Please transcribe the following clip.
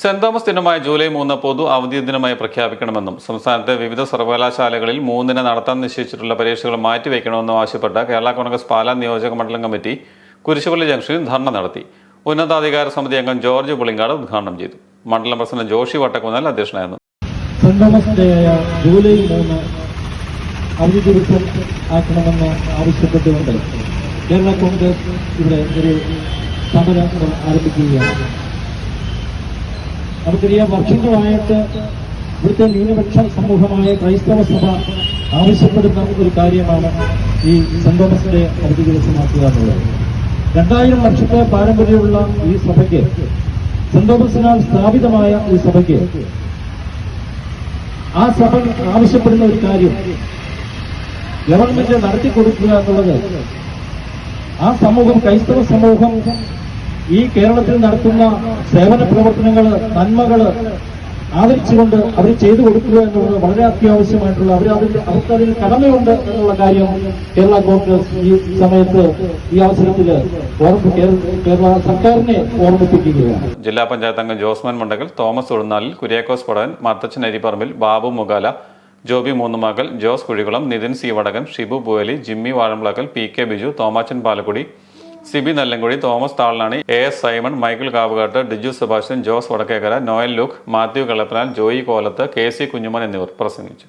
Saint Thomas ദിനമായ July മൂന്ന് പൊതു അവധി ദിനമായി പ്രഖ്യാപിക്കണമെന്നും സംസ്ഥാനത്തെ വിവിധ സർവകലാശാലകളിൽ മൂന്നിന് നടത്താൻ നിശ്ചയിച്ചിട്ടുള്ള പരീക്ഷകൾ മാറ്റിവെക്കണമെന്നും ആവശ്യപ്പെട്ട് കേരള കോൺഗ്രസ് പാലാ നിയോജക മണ്ഡലം കമ്മിറ്റി കുരിശുപള്ളി ജംഗ്ഷനിൽ ധർണ നടത്തി. ഉന്നതാധികാര സമിതി അംഗം ജോർജ് പുളിങ്കാട് ഉദ്ഘാടനം ചെയ്തു. മണ്ഡലം പ്രസിഡന്റ് ജോഷി വട്ടക്കുന്നൽ അധ്യക്ഷനായിരുന്നു. ജൂലൈ കേരള കോൺഗ്രസ് ഇവിടെ ഒരു സമരം ആരംഭിക്കുകയാണ്. നമുക്കറിയാം വർഷങ്ങളായിട്ട് ഇവിടുത്തെ ന്യൂനപക്ഷ സമൂഹമായ ക്രൈസ്തവ സഭ ആവശ്യപ്പെടുന്ന ഒരു കാര്യമാണ് ഈ സെന്റ് തോമസിന്റെ അവധി ദിവസമാക്കുക എന്നുള്ളത്. രണ്ടായിരം വർഷത്തെ പാരമ്പര്യമുള്ള ഈ സഭയ്ക്ക് സെന്റ് തോമസിനാൽ സ്ഥാപിതമായ ഈ സഭയ്ക്ക് ആ സഭ ആവശ്യപ്പെടുന്ന ഒരു കാര്യം ഗവൺമെന്റ് നടത്തിക്കൊടുക്കുക എന്നുള്ളത് ആ സമൂഹം ക്രൈസ്തവ സമൂഹം ഈ കേരളത്തിൽ നടത്തുന്ന സേവന പ്രവർത്തനങ്ങൾ നന്മകൾ ആദരിച്ചുകൊണ്ട് അവർ ചെയ്തു കൊടുക്കുക എന്നുള്ളത് വളരെ അത്യാവശ്യമായിട്ടുള്ള അവർ അതിന്റെ അവർക്ക് അതിന് കടമയുണ്ട് എന്നുള്ള കാര്യം കേരള കോൺഗ്രസ് ഈ സമയത്ത് ഈ അവസരത്തിൽ കേരള സർക്കാരിനെ ഓർമ്മിപ്പിക്കുകയാണ്. ജില്ലാ പഞ്ചായത്ത് അംഗം Josman Mandakal Thomas Uzhunnalil Kuriakose Padavan Mathachan Aripparambil Babu Mugala Joby Moonnumakal Jose Kuzhikulam Nithin C Vadakan Shibu Poovali Jimmy Vazhambalakkal P K Biju Thomachan Palakkudi Sibi Nallankuzhi Thomas Thalanani A S Simon Michael Kavukattu Diju Sebastian Jose Vadakkekara Noel Luke Mathew Kalappanal Joy Kolath K C Kunjumon എന്നിവർ പ്രസംഗിച്ചു.